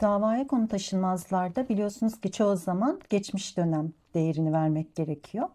Davaya konu taşınmazlarda biliyorsunuz ki çoğu zaman geçmiş dönem değerini vermek gerekiyor.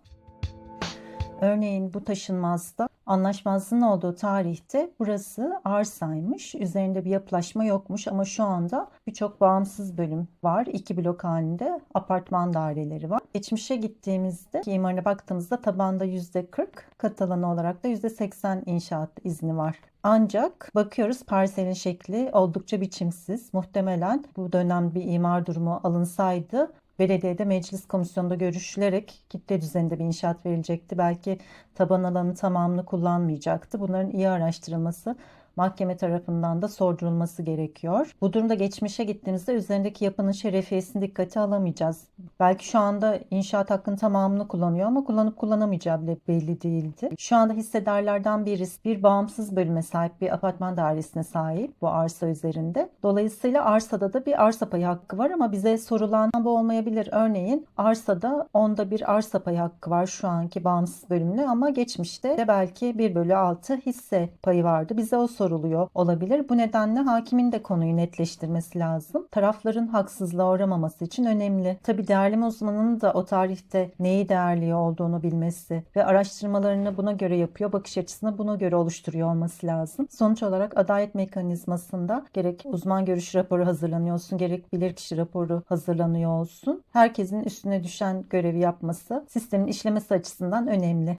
Örneğin bu taşınmazda anlaşmazlığın olduğu tarihte burası arsaymış. Üzerinde bir yapılaşma yokmuş ama şu anda birçok bağımsız bölüm var. İki blok halinde apartman daireleri var. Geçmişe gittiğimizde imarına baktığımızda tabanda %40, kat alanı olarak da %80 inşaat izni var. Ancak bakıyoruz parselin şekli oldukça biçimsiz. Muhtemelen bu dönem bir imar durumu alınsaydı belediyede meclis komisyonunda görüşülerek kitle düzeninde bir inşaat verilecekti. Belki taban alanı tamamını kullanmayacaktı. Bunların iyi araştırılması mahkeme tarafından da sordurulması gerekiyor. Bu durumda geçmişe gittiğimizde üzerindeki yapının şerefiyesini dikkate alamayacağız. Belki şu anda inşaat hakkının tamamını kullanıyor ama kullanıp kullanamayacağı bile belli değildi. Şu anda hissedarlardan birisi bir bağımsız bölüme sahip bir apartman dairesine sahip bu arsa üzerinde. Dolayısıyla arsada da bir arsa payı hakkı var ama bize sorulan bu olmayabilir. Örneğin arsada onda bir arsa payı hakkı var şu anki bağımsız bölümle ama geçmişte de belki 1 bölü 6 hisse payı vardı. Bize o soruluyor olabilir. Bu nedenle hakimin de konuyu netleştirmesi lazım. Tarafların haksızlığa uğramaması için önemli. Tabi değerleme uzmanının da o tarihte neyi değerliyor olduğunu bilmesi ve araştırmalarını buna göre yapıyor, bakış açısını buna göre oluşturuyor olması lazım. Sonuç olarak adalet mekanizmasında gerek uzman görüş raporu hazırlanıyor olsun, gerek bilirkişi raporu hazırlanıyor olsun. Herkesin üstüne düşen görevi yapması sistemin işlemesi açısından önemli.